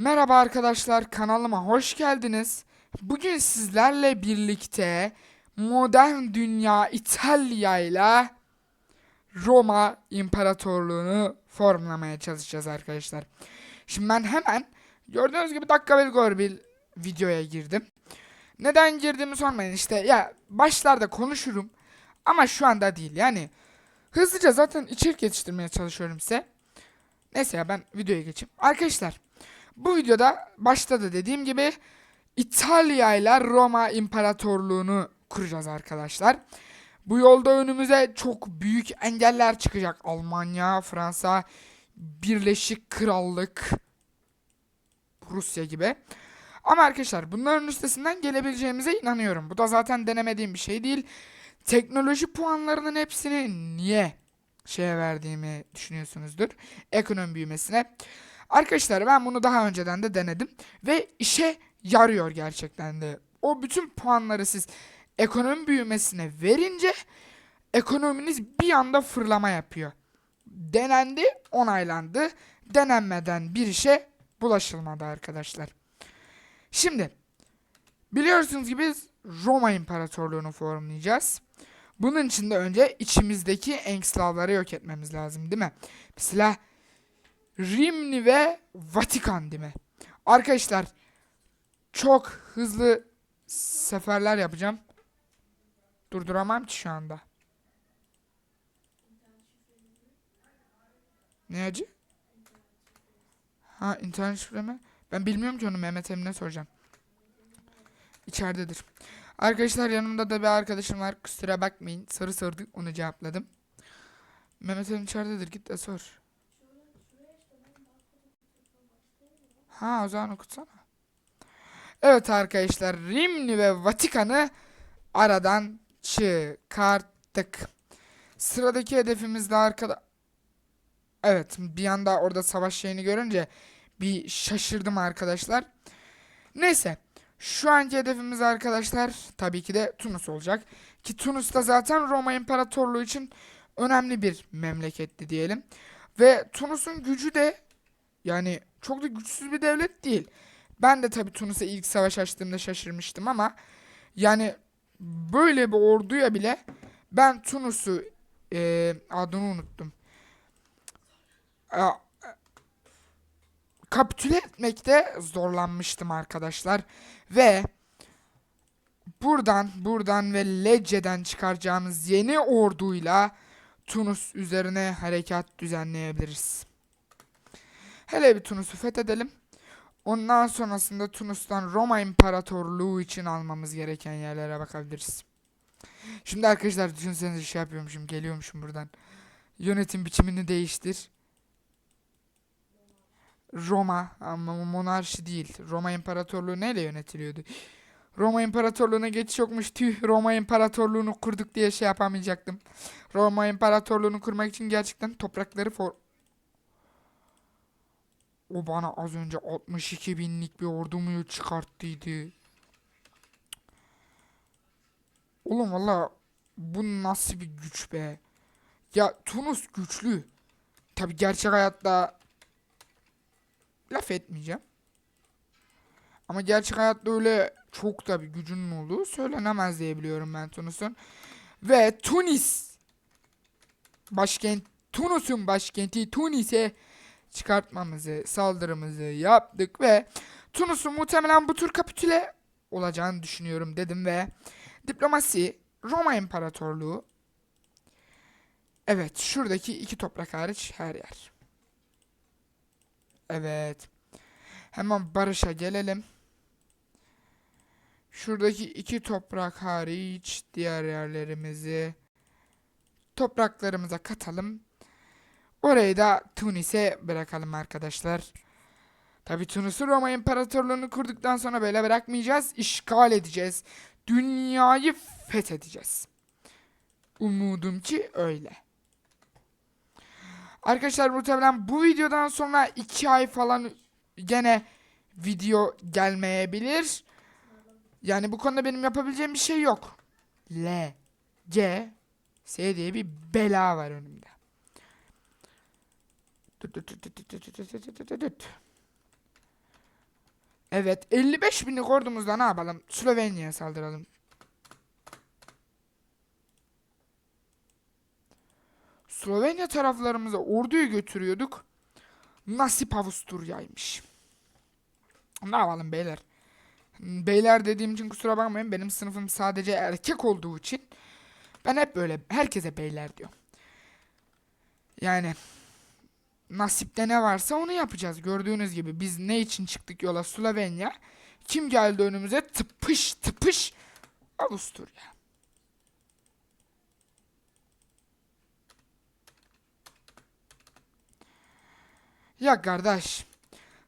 Merhaba arkadaşlar kanalıma hoş geldiniz. Bugün sizlerle birlikte modern dünya İtalya ile Roma İmparatorluğunu formlamaya çalışacağız arkadaşlar. Şimdi ben hemen gördüğünüz gibi dakika bir gol bir videoya girdim. Neden girdiğimi sormayın işte ya başlarda konuşurum ama şu anda değil yani hızlıca zaten içerik yetiştirmeye çalışıyorum size. Neyse ya ben videoya geçeyim. Arkadaşlar bu videoda başta da dediğim gibi İtalya ile Roma İmparatorluğunu kuracağız arkadaşlar. Bu yolda önümüze çok büyük engeller çıkacak. Almanya, Fransa, Birleşik Krallık, Rusya gibi. Ama arkadaşlar bunların üstesinden gelebileceğimize inanıyorum. Bu da zaten denemediğim bir şey değil. Teknoloji puanlarının hepsini niye şeye verdiğimi düşünüyorsunuzdur. Ekonomi büyümesine. Arkadaşlar ben bunu daha önceden de denedim ve işe yarıyor gerçekten de. O bütün puanları siz ekonomi büyümesine verince ekonominiz bir anda fırlama yapıyor. Denendi, onaylandı. Denenmeden bir işe bulaşılmadı arkadaşlar. Şimdi biliyorsunuz gibi biz Roma İmparatorluğunu formlayacağız. Bunun için de önce içimizdeki enklavları yok etmemiz lazım değil mi? Mesela Rimni ve Vatikan değil mi? Arkadaşlar çok hızlı seferler yapacağım. Durduramam ki şu anda. Ne acı? Ha internet şifre mi? Ben bilmiyorum ki onu Mehmet Emine soracağım. İçeridedir. Arkadaşlar yanımda da bir arkadaşım var. Kusura bakmayın. Soru sorduk onu cevapladım. Mehmet Emin içeridedir. Git de sor. Ha o zaman okutsana. Evet arkadaşlar Rimli ve Vatikan'ı aradan çıkarttık. Sıradaki hedefimiz de arkada... Evet bir anda orada savaş şeyini görünce bir şaşırdım arkadaşlar. Neyse. Şu anki hedefimiz arkadaşlar tabii ki de Tunus olacak. Ki Tunus da zaten Roma İmparatorluğu için önemli bir memleketti diyelim. Ve Tunus'un gücü de yani çok da güçsüz bir devlet değil. Ben de tabii Tunus'a ilk savaş açtığımda şaşırmıştım ama yani böyle bir orduya bile ben Tunus'u eee, adını unuttum. A- kapitüle etmekte zorlanmıştım arkadaşlar. Ve buradan buradan ve Lecce'den çıkaracağımız yeni orduyla Tunus üzerine harekat düzenleyebiliriz. Hele bir Tunus'u fethedelim. Ondan sonrasında Tunus'tan Roma İmparatorluğu için almamız gereken yerlere bakabiliriz. Şimdi arkadaşlar düşünsenize şey yapıyormuşum, geliyormuşum buradan. Yönetim biçimini değiştir. Roma ama monarşi değil. Roma İmparatorluğu neyle yönetiliyordu? Roma İmparatorluğu'na geçiş yokmuş. Tüh Roma İmparatorluğu'nu kurduk diye şey yapamayacaktım. Roma İmparatorluğu'nu kurmak için gerçekten toprakları for... O bana az önce 62 binlik bir ordumu çıkarttıydı. Oğlum valla bu nasıl bir güç be. Ya Tunus güçlü. Tabi gerçek hayatta laf etmeyeceğim. Ama gerçek hayatta öyle çok da bir gücünün olduğu söylenemez diye biliyorum ben Tunus'un. Ve Tunis başkent Tunus'un başkenti Tunis'e çıkartmamızı, saldırımızı yaptık ve Tunus'un muhtemelen bu tür kapitüle olacağını düşünüyorum dedim ve diplomasi Roma İmparatorluğu Evet, şuradaki iki toprak hariç her yer. Evet. Hemen barışa gelelim. Şuradaki iki toprak hariç diğer yerlerimizi topraklarımıza katalım. Orayı da Tunis'e bırakalım arkadaşlar. Tabi Tunus'u Roma İmparatorluğunu kurduktan sonra böyle bırakmayacağız. İşgal edeceğiz. Dünyayı fethedeceğiz. Umudum ki öyle. Arkadaşlar muhtemelen bu videodan sonra 2 ay falan gene video gelmeyebilir. Yani bu konuda benim yapabileceğim bir şey yok. L, C, S diye bir bela var önümde. Evet 55 binlik ordumuzla ne yapalım? Slovenya'ya saldıralım. Slovenya taraflarımıza orduyu götürüyorduk. Nasip Avusturya'ymış. Ne yapalım beyler? Beyler dediğim için kusura bakmayın. Benim sınıfım sadece erkek olduğu için ben hep böyle herkese beyler diyorum. Yani nasipte ne varsa onu yapacağız. Gördüğünüz gibi biz ne için çıktık yola Slovenya? Kim geldi önümüze? Tıpış tıpış Avusturya. Ya kardeş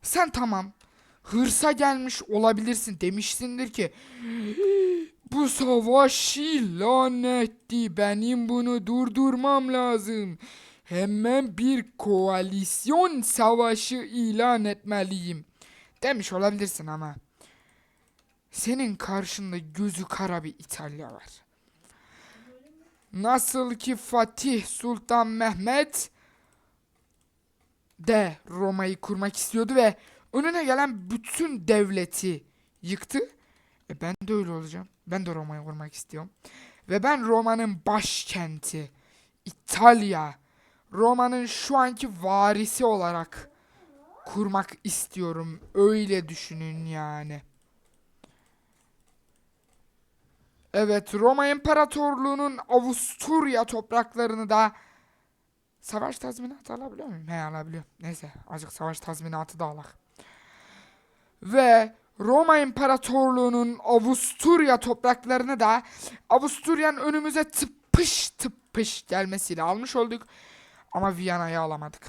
sen tamam hırsa gelmiş olabilirsin demişsindir ki bu savaş ilan etti benim bunu durdurmam lazım. Hemen bir koalisyon savaşı ilan etmeliyim. Demiş olabilirsin ama. Senin karşında gözü kara bir İtalya var. Nasıl ki Fatih Sultan Mehmet de Roma'yı kurmak istiyordu ve önüne gelen bütün devleti yıktı. E ben de öyle olacağım. Ben de Roma'yı kurmak istiyorum. Ve ben Roma'nın başkenti İtalya, Roma'nın şu anki varisi olarak kurmak istiyorum. Öyle düşünün yani. Evet, Roma İmparatorluğu'nun Avusturya topraklarını da savaş tazminatı alabiliyor muyum? He alabiliyorum. Neyse, azıcık savaş tazminatı da alak. Ve Roma İmparatorluğu'nun Avusturya topraklarını da Avusturya'nın önümüze tıpış tıpış gelmesiyle almış olduk. Ama Viyana'yı alamadık.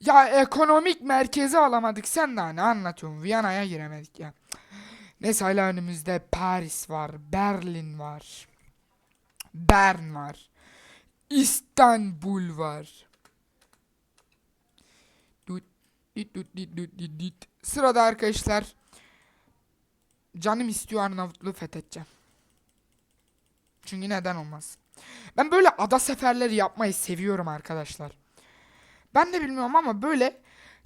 Ya ekonomik merkezi alamadık. Sen daha ne anlatıyorsun? Viyana'ya giremedik ya. Neyse hala önümüzde Paris var. Berlin var. Bern var. İstanbul var. Dut, dit, dut, dit, dut, dit. Sırada arkadaşlar canım istiyor Arnavutluğu fethedeceğim. Çünkü neden olmaz? Ben böyle ada seferleri yapmayı seviyorum arkadaşlar. Ben de bilmiyorum ama böyle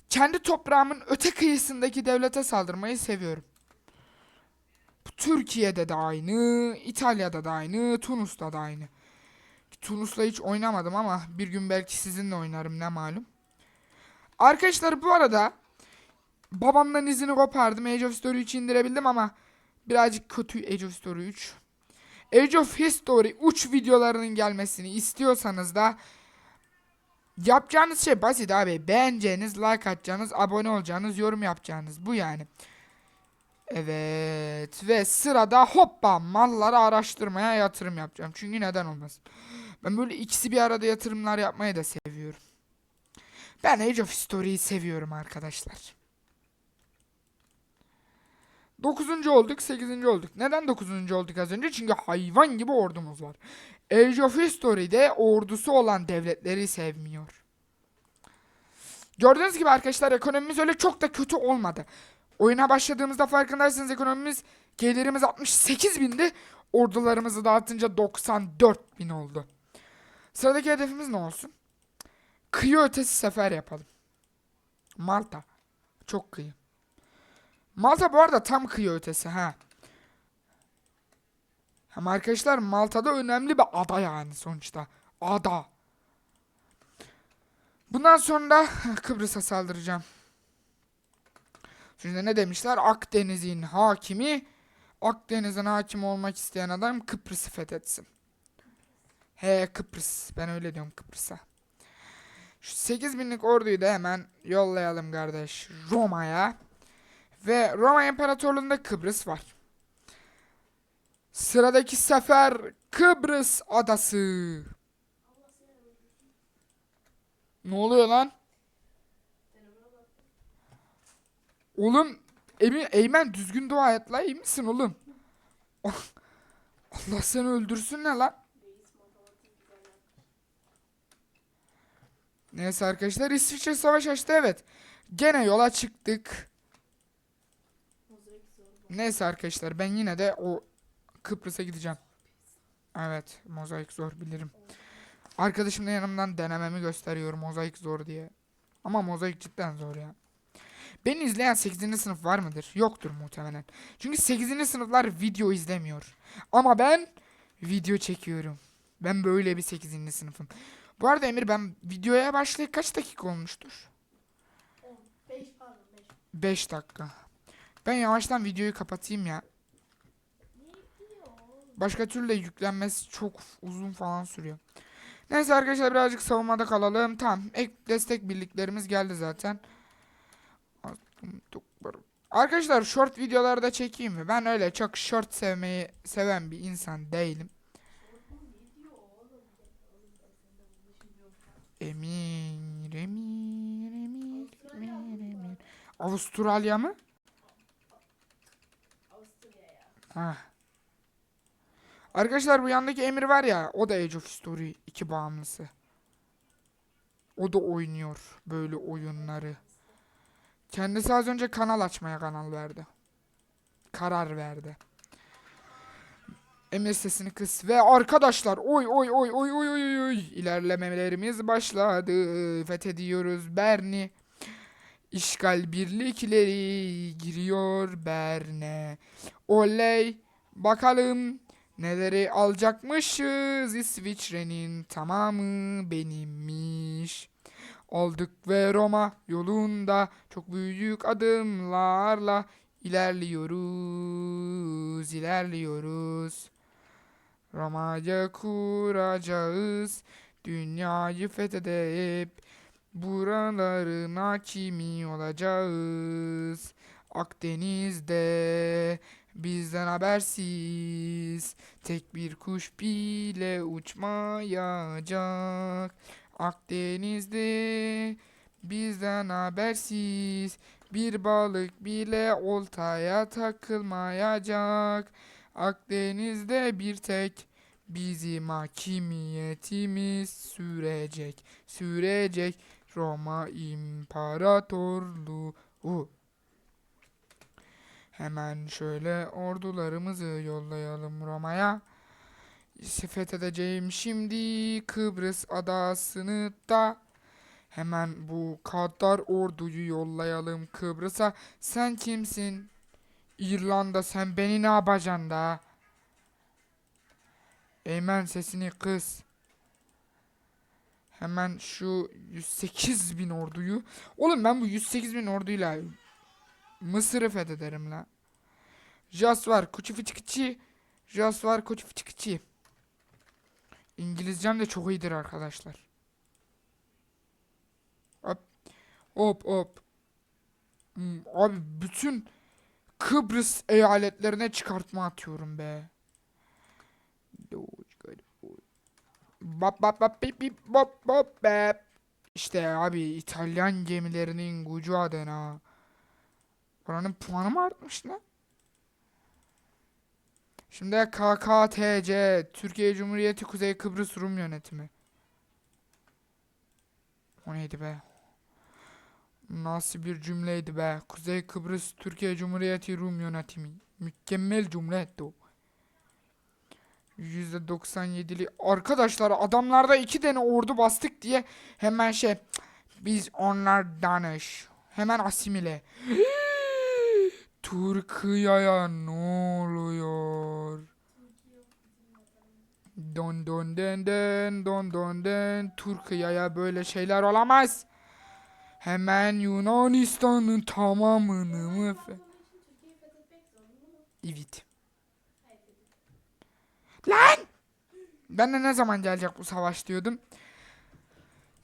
kendi toprağımın öte kıyısındaki devlete saldırmayı seviyorum. Türkiye'de de aynı, İtalya'da da aynı, Tunus'ta da aynı. Tunus'la hiç oynamadım ama bir gün belki sizinle oynarım ne malum. Arkadaşlar bu arada babamdan izini kopardım. Age of Story 3 indirebildim ama birazcık kötü Age of Story 3. Age of History 3 videolarının gelmesini istiyorsanız da yapacağınız şey basit abi. Beğeneceğiniz, like atacağınız, abone olacağınız, yorum yapacağınız. Bu yani. Evet ve sırada hoppa malları araştırmaya yatırım yapacağım. Çünkü neden olmaz. Ben böyle ikisi bir arada yatırımlar yapmayı da seviyorum. Ben Age of History'yi seviyorum arkadaşlar. 9. olduk, 8. olduk. Neden 9. olduk az önce? Çünkü hayvan gibi ordumuz var. Age of History'de ordusu olan devletleri sevmiyor. Gördüğünüz gibi arkadaşlar ekonomimiz öyle çok da kötü olmadı. Oyuna başladığımızda farkındaysanız ekonomimiz gelirimiz 68 bindi. Ordularımızı dağıtınca 94 bin oldu. Sıradaki hedefimiz ne olsun? Kıyı ötesi sefer yapalım. Malta. Çok kıyı. Malta bu arada tam kıyı ötesi ha. Ama arkadaşlar Malta'da önemli bir ada yani sonuçta. Ada. Bundan sonra Kıbrıs'a saldıracağım. Şimdi ne demişler? Akdeniz'in hakimi Akdeniz'in hakimi olmak isteyen adam Kıbrıs'ı fethetsin. He Kıbrıs. Ben öyle diyorum Kıbrıs'a. Şu 8 binlik orduyu da hemen yollayalım kardeş Roma'ya. Ve Roma İmparatorluğu'nda Kıbrıs var. Sıradaki sefer Kıbrıs adası. Ne oluyor lan? Oğlum Emin, Eymen düzgün dua et la iyi misin oğlum? Allah seni öldürsün ne lan? Neyse arkadaşlar İsviçre savaş açtı evet. Gene yola çıktık. Neyse arkadaşlar ben yine de o Kıbrıs'a gideceğim. Evet mozaik zor bilirim. Arkadaşım da yanımdan denememi gösteriyor mozaik zor diye. Ama mozaik cidden zor ya. Beni izleyen 8. sınıf var mıdır? Yoktur muhtemelen. Çünkü 8. sınıflar video izlemiyor. Ama ben video çekiyorum. Ben böyle bir 8. sınıfım. Bu arada Emir ben videoya başlayıp kaç dakika olmuştur? 5 pardon 5. 5 dakika. Ben yavaştan videoyu kapatayım ya. Başka türlü de yüklenmesi çok uzun falan sürüyor. Neyse arkadaşlar birazcık savunmada kalalım. Tamam. Ek destek birliklerimiz geldi zaten. Arkadaşlar short videolarda çekeyim mi? Ben öyle çok short sevmeyi seven bir insan değilim. Emir, Emir, Emir, Emir, Emir. Avustralya mı? Avusturya ya. Ha. Arkadaşlar bu yandaki Emir var ya o da Age of History 2 bağımlısı. O da oynuyor böyle oyunları. Kendisi az önce kanal açmaya kanal verdi. Karar verdi. Emir sesini kıs ve arkadaşlar oy oy oy oy oy oy oy ilerlemelerimiz başladı. Fethediyoruz Berni. İşgal birlikleri giriyor Berne. Oley bakalım neleri alacakmışız İsviçre'nin tamamı benimmiş. Aldık ve Roma yolunda çok büyük adımlarla ilerliyoruz, ilerliyoruz. Roma'yı kuracağız, dünyayı fethedip buraların hakimi olacağız. Akdeniz'de bizden habersiz tek bir kuş bile uçmayacak. Akdeniz'de bizden habersiz bir balık bile oltaya takılmayacak. Akdeniz'de bir tek bizim hakimiyetimiz sürecek, sürecek. Roma İmparatorluğu. Hemen şöyle ordularımızı yollayalım Roma'ya. Fethedeceğim şimdi Kıbrıs adasını da. Hemen bu kadar orduyu yollayalım Kıbrıs'a. Sen kimsin? İrlanda sen beni ne yapacaksın da? Eymen sesini kıs. Hemen şu 108 bin orduyu. Oğlum ben bu 108 bin orduyla Mısır'ı fethederim la. Jas var kuçu fıçıkçı. Jas var kuçu fıçıkçı. İngilizcem de çok iyidir arkadaşlar. Hop. Hop hop. Hmm, Abi bütün Kıbrıs eyaletlerine çıkartma atıyorum be. Bap bap bap bip bip bop bop bap. İşte abi İtalyan gemilerinin gücü adına. Oranın puanı mı artmış lan? Şimdi KKTC Türkiye Cumhuriyeti Kuzey Kıbrıs Rum Yönetimi. O neydi be? Nasıl bir cümleydi be? Kuzey Kıbrıs Türkiye Cumhuriyeti Rum Yönetimi. Mükemmel cümle etti o. %97'li. Arkadaşlar adamlarda iki tane ordu bastık diye hemen şey "Cık, biz onlardanış. Hemen asimile. Türkiye'ye ne oluyor? Don don den den don don den Türkiye'ye böyle şeyler olamaz. Hemen Yunanistan'ın tamamını mı? Evet. Lan! Ben de ne zaman gelecek bu savaş diyordum.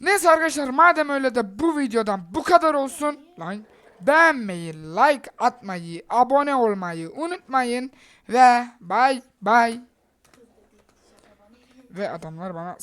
Neyse arkadaşlar madem öyle de bu videodan bu kadar olsun. Lan beğenmeyi, like atmayı, abone olmayı unutmayın. Ve bay bay. Ve adamlar bana